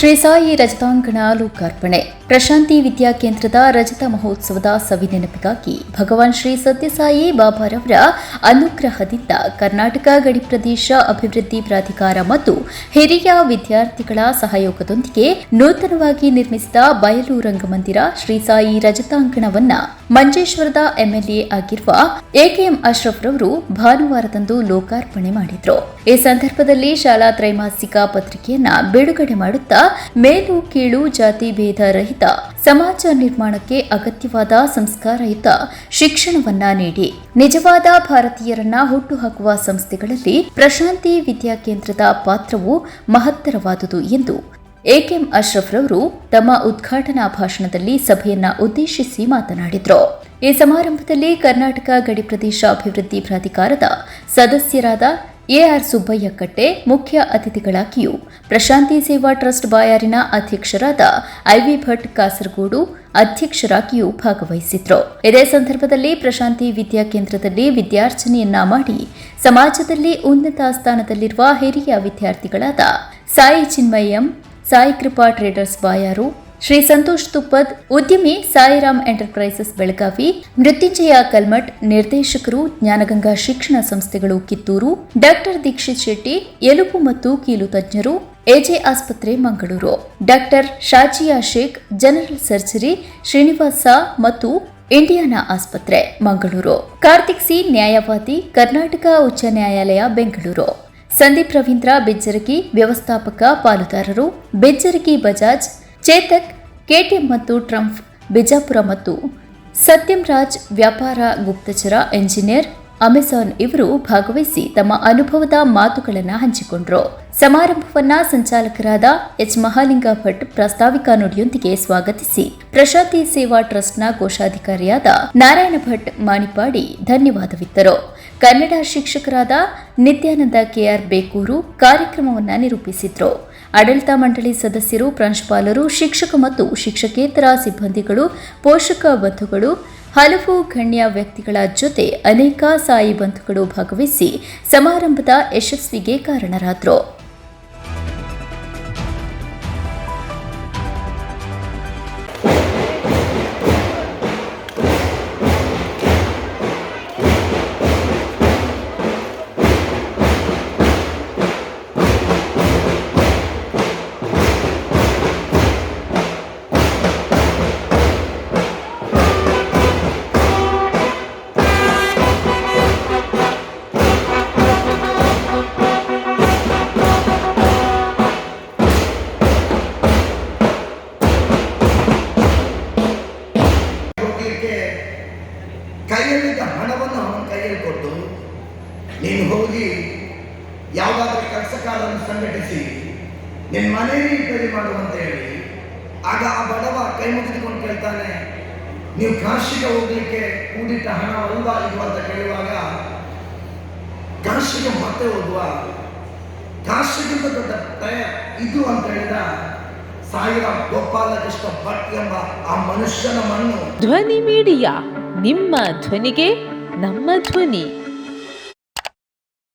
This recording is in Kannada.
ಶ್ರೀ ಸಾಯಿ ರಜತಾಂಗಣ ಲೋಕಾರ್ಪಣೆ ಪ್ರಶಾಂತಿ ವಿದ್ಯಾ ಕೇಂದ್ರದ ರಜತ ಮಹೋತ್ಸವದ ಸವಿನೆನಪಿಗಾಗಿ ಭಗವಾನ್ ಶ್ರೀ ಸತ್ಯಸಾಯಿ ಬಾಬಾರವರ ಅನುಗ್ರಹದಿಂದ ಕರ್ನಾಟಕ ಗಡಿ ಪ್ರದೇಶ ಅಭಿವೃದ್ಧಿ ಪ್ರಾಧಿಕಾರ ಮತ್ತು ಹಿರಿಯ ವಿದ್ಯಾರ್ಥಿಗಳ ಸಹಯೋಗದೊಂದಿಗೆ ನೂತನವಾಗಿ ನಿರ್ಮಿಸಿದ ಬಯಲು ರಂಗಮಂದಿರ ಶ್ರೀ ಸಾಯಿ ರಜತಾಂಗಣವನ್ನ ಮಂಜೇಶ್ವರದ ಎಂಎಲ್ಎ ಆಗಿರುವ ಎಕೆಎಂ ಅಶ್ರಫ್ ರವರು ಭಾನುವಾರದಂದು ಲೋಕಾರ್ಪಣೆ ಮಾಡಿದ್ರು. ಈ ಸಂದರ್ಭದಲ್ಲಿ ಶಾಲಾ ತ್ರೈಮಾಸಿಕ ಪತ್ರಿಕೆಯನ್ನ ಬಿಡುಗಡೆ ಮಾಡುತ್ತಾ ಮೇಲು ಕೀಳು ಜಾತಿ ಭೇದ ರಹಿತ ಸಮಾಜ ನಿರ್ಮಾಣಕ್ಕೆ ಅಗತ್ಯವಾದ ಸಂಸ್ಕಾರಯುತ ಶಿಕ್ಷಣವನ್ನ ನೀಡಿ. ನಿಜವಾದ ಭಾರತೀಯರನ್ನ ಹುಟ್ಟುಹಾಕುವ ಸಂಸ್ಥೆಗಳಲ್ಲಿ ಪ್ರಶಾಂತಿ ವಿದ್ಯಾಕೇಂದ್ರದ ಪಾತ್ರವು ಮಹತ್ತರವಾದುದು ಎಂದು ಎಕೆಎಂ ಅಶ್ರಫ್ ರವರು ತಮ್ಮ ಉದ್ಘಾಟನಾ ಭಾಷಣದಲ್ಲಿ ಸಭೆಯನ್ನ ಉದ್ದೇಶಿಸಿ ಮಾತನಾಡಿದರು. ಈ ಸಮಾರಂಭದಲ್ಲಿ ಕರ್ನಾಟಕ ಗಡಿ ಪ್ರದೇಶ ಅಭಿವೃದ್ಧಿ ಪ್ರಾಧಿಕಾರದ ಸದಸ್ಯರಾದ ಎಆರ್ ಸುಬ್ಬಯ್ಯ ಕಟ್ಟೆ ಮುಖ್ಯ ಅತಿಥಿಗಳಾಗಿಯೂ ಪ್ರಶಾಂತಿ ಸೇವಾ ಟ್ರಸ್ಟ್ ಬಾಯಾರಿನ ಅಧ್ಯಕ್ಷರಾದ ಐವಿ ಭಟ್ ಕಾಸರಗೋಡು ಅಧ್ಯಕ್ಷರಾಗಿಯೂ ಭಾಗವಹಿಸಿದ್ರು. ಇದೇ ಸಂದರ್ಭದಲ್ಲಿ ಪ್ರಶಾಂತಿ ವಿದ್ಯಾ ಕೇಂದ್ರದಲ್ಲಿ ವಿದ್ಯಾರ್ಚನೆಯನ್ನ ಮಾಡಿ ಸಮಾಜದಲ್ಲಿ ಉನ್ನತ ಸ್ಥಾನದಲ್ಲಿರುವ ಹಿರಿಯ ವಿದ್ಯಾರ್ಥಿಗಳಾದ ಸಾಯಿ ಚಿನ್ಮಯಂ ಸಾಯಿ ಕೃಪಾ ಟ್ರೇಡರ್ಸ್ ಬಾಯಾರು ಶ್ರೀ ಸಂತೋಷ್ ತುಪ್ಪದ್ ಉದ್ಯಮಿ ಸಾಯಿರಾಮ್ ಎಂಟರ್ಪ್ರೈಸಸ್ ಬೆಳಗಾವಿ, ಮೃತ್ಯುಂಜಯ ಕಲ್ಮಠ್ ನಿರ್ದೇಶಕರು, ಜ್ಞಾನಗಂಗಾ ಶಿಕ್ಷಣ ಸಂಸ್ಥೆಗಳು ಕಿತ್ತೂರು, ಡಾಕ್ಟರ್ ದೀಕ್ಷಿತ್ ಶೆಟ್ಟಿ, ಎಲುಬು ಮತ್ತು ಕೀಲು ತಜ್ಞರು, ಎಜೆ ಆಸ್ಪತ್ರೆ Mangaluru. Doctor Shazia Sheikh, general surgery, Srinivasa ಮತ್ತು ಇಂಡಿಯಾನಾ ಆಸ್ಪತ್ರೆ ಮಂಗಳೂರು. ಕಾರ್ತಿಕ್ ಸಿ ನ್ಯಾಯವಾದಿ, ಕರ್ನಾಟಕ ಉಚ್ಚ ನ್ಯಾಯಾಲಯ ಬೆಂಗಳೂರು. ಸಂದೀಪ್ ರವೀಂದ್ರ ಬೆಜ್ಜರಗಿ ವ್ಯವಸ್ಥಾಪಕ, ಪಾಲುದಾರರು ಬೆಜ್ಜರಗಿ ಬಜಾಜ್ ಚೇತಕ್, ಕೆಟಿಎಂ ಮತ್ತು ಟ್ರಂಪ್, ಬಿಜಾಪುರ ಮತ್ತು ಸತ್ಯಂ ರಾಜ್ ವ್ಯಾಪಾರ ಗುಪ್ತಚರ ಎಂಜಿನಿಯರ್ ಅಮೆಜಾನ್ ಇವರು ಭಾಗವಹಿಸಿ ತಮ್ಮ ಅನುಭವದ ಮಾತುಗಳನ್ನು ಹಂಚಿಕೊಂಡರು. ಸಮಾರಂಭವನ್ನ ಸಂಚಾಲಕರಾದ ಎಚ್ ಮಹಾಲಿಂಗ ಭಟ್ ಪ್ರಾಸ್ತಾವಿಕ ನುಡಿಯೊಂದಿಗೆ ಸ್ವಾಗತಿಸಿ. ಪ್ರಶಾಂತಿ ಸೇವಾ ಟ್ರಸ್ಟ್ನ ಕೋಶಾಧಿಕಾರಿಯಾದ ನಾರಾಯಣ ಭಟ್ ಮಾಣಿಪಾಡಿ ಧನ್ಯವಾದವಿತ್ತರು. ಕನ್ನಡ ಶಿಕ್ಷಕರಾದ ನಿತ್ಯಾನಂದ ಕೆಆರ್ ಬೇಕೂರು ಕಾರ್ಯಕ್ರಮವನ್ನು ನಿರೂಪಿಸಿದ್ರು. ಆಡಳಿತ ಮಂಡಳಿ ಸದಸ್ಯರು, ಪ್ರಾಂಶುಪಾಲರು, ಶಿಕ್ಷಕ ಮತ್ತು ಶಿಕ್ಷಕೇತರ ಸಿಬ್ಬಂದಿಗಳು, ಪೋಷಕ ಬಂಧುಗಳು, ಹಲವು ಗಣ್ಯ ವ್ಯಕ್ತಿಗಳ ಜೊತೆ ಅನೇಕ ಸಾಯಿ ಬಂಧುಗಳು ಭಾಗವಹಿಸಿ ಸಮಾರಂಭದ ಯಶಸ್ವಿಗೆ ಕಾರಣರಾದರು. ನೀನು ಹೋಗಿ ಯಾವುದಾದ್ರೂ ಕೆಲಸ ಕಾರ್ಯವನ್ನು ಸಂಘಟಿಸಿ, ನಿನ್ನ ಮನೆಯಲ್ಲಿ ರಿಪೇರಿ ಮಾಡುವಂತ ಹೇಳಿ. ಆಗ ಆ ಬಡವ ಕೈ ಮುಗಿದುಕೊಂಡು ಕೇಳ್ತಾನೆ, ನೀವು ಕಾಶಿಗೆ ಹೋಗ್ಲಿಕ್ಕೆ ಕೂಡಿಟ್ಟ ಹಣ ಅಲ್ವಾ ಇದು ಅಂತ ಕೇಳುವಾಗ, ಕಾಶಿಗೆ ಮತ್ತೆ ಹೋಗುವ. ಕಾಶಿಗಿಂತ ದೊಡ್ಡ ಪ್ರಯ ಇದು ಅಂತ ಹೇಳಿದ ಸಾವಿರ ಗೋಪಾಲಕೃಷ್ಣ ಭಟ್ ಎಂಬ ಆ ಮನುಷ್ಯನ ಮಣ್ಣು. ಧ್ವನಿ ಮೀಡಿಯಾ, ನಿಮ್ಮ ಧ್ವನಿಗೆ ನಮ್ಮ ಧ್ವನಿ.